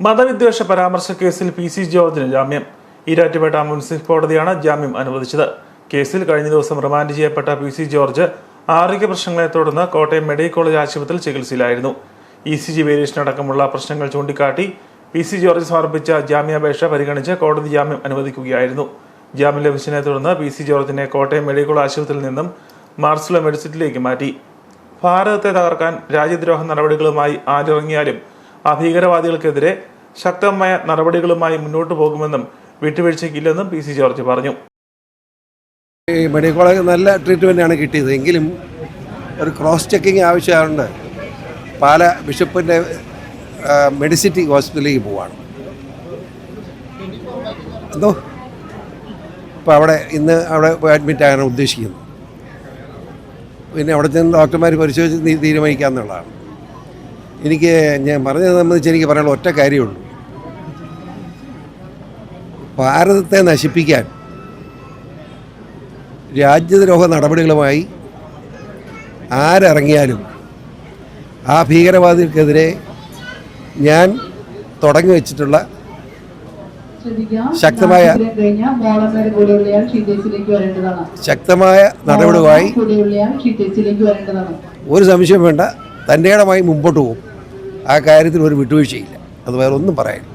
മതവിദ്വേഷ പരാമർശ കേസിൽ P C ജോർജിന് ജാമ്യം. ഈരാറ്റുപേട്ട മുനിസിപ്പൽ കോടതിയാണ് ജാമ്യം അനുവദിച്ചത്. കേസിൽ കഴിഞ്ഞ ദിവസം റിമാൻഡ് ചെയ്യപ്പെട്ട പി സി ജോർജ് ആരോഗ്യ പ്രശ്നങ്ങളെ തുടർന്ന് കോട്ടയം മെഡിക്കൽ കോളേജ് ആശുപത്രിയിൽ ചികിത്സയിലായിരുന്നു. ഇ സി ജി വേരിയേഷൻ അടക്കമുള്ള പ്രശ്നങ്ങൾ ചൂണ്ടിക്കാട്ടി പി സി ജോർജ് സമർപ്പിച്ച ജാമ്യാപേക്ഷ പരിഗണിച്ച് കോടതി ജാമ്യം അനുവദിക്കുകയായിരുന്നു. ജാമ്യം ലഭിച്ചതിനെ തുടർന്ന് പി സി ജോർജിനെ കോട്ടയം മെഡിക്കൽ ആശുപത്രിയിൽ നിന്നും മാർസുല മെഡിസിറ്റിലേക്ക് മാറ്റി. ഭാരതത്തെ തകർക്കാൻ രാജ്യദ്രോഹ നടപടികളുമായി ആരിറങ്ങിയാലും ആ ഭീകരവാദികൾക്കെതിരെ ശക്തമായ നടപടികളുമായി മുന്നോട്ട് പോകുമെന്നും വിട്ടുവീഴ്ചയ്ക്കില്ലെന്നും പി സി ജോർജ് പറഞ്ഞു. ഈ മെഡിക്കൽ കോളേജ് നല്ല ട്രീറ്റ്മെന്റാണ് കിട്ടിയത്. എങ്കിലും ഒരു ക്രോസ് ചെക്കിങ് ആവശ്യമുണ്ട് പാല ബിഷപ്പിന്റെ മെഡിസിറ്റി ഹോസ്പിറ്റലിലേക്ക് പോവാണ്. എന്തോ? അപ്പോൾ അവിടെ ഇന്ന് അവിടെ അഡ്മിറ്റ് ആകാൻ ഉദ്ദേശിക്കുന്നു പിന്നെ അവിടെ ചെന്ന് ഡോക്ടർമാർ പരിശോധിച്ച് തീരുമാനിക്കാമെന്നുള്ളതാണ് എനിക്ക് ഞാൻ പറഞ്ഞത് സംബന്ധിച്ച് എനിക്ക് പറയാനുള്ള ഒറ്റ കാര്യമുള്ളൂ. ഭാരതത്തെ നശിപ്പിക്കാൻ രാജ്യദ്രോഹ നടപടികളുമായി ആരിറങ്ങിയാലും ആ ഭീകരവാദികൾക്കെതിരെ ഞാൻ തുടങ്ങി വെച്ചിട്ടുള്ള ശക്തമായ- ശക്തമായ നടപടിയുമായി ഒരു സംശയം വേണ്ട. തന്റെ ഇടമായി മുമ്പോട്ട് പോകും. ആ കാര്യത്തിൽ ഒരു വിട്ടുവീഴ്ചയില്ല. അത് വേറെ ഒന്നും പറയാനില്ല.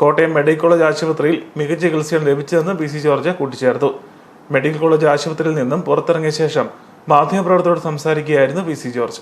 കോട്ടയം മെഡിക്കൽ കോളേജ് ആശുപത്രിയിൽ മികച്ച ചികിത്സയാണ് ലഭിച്ചതെന്ന് പി സി ജോർജ് കൂട്ടിച്ചേർത്തു. മെഡിക്കൽ കോളേജ് ആശുപത്രിയിൽ നിന്നും പുറത്തിറങ്ങിയ ശേഷം മാധ്യമപ്രവർത്തകരോട് സംസാരിക്കുകയായിരുന്നു പി സി ജോർജ്.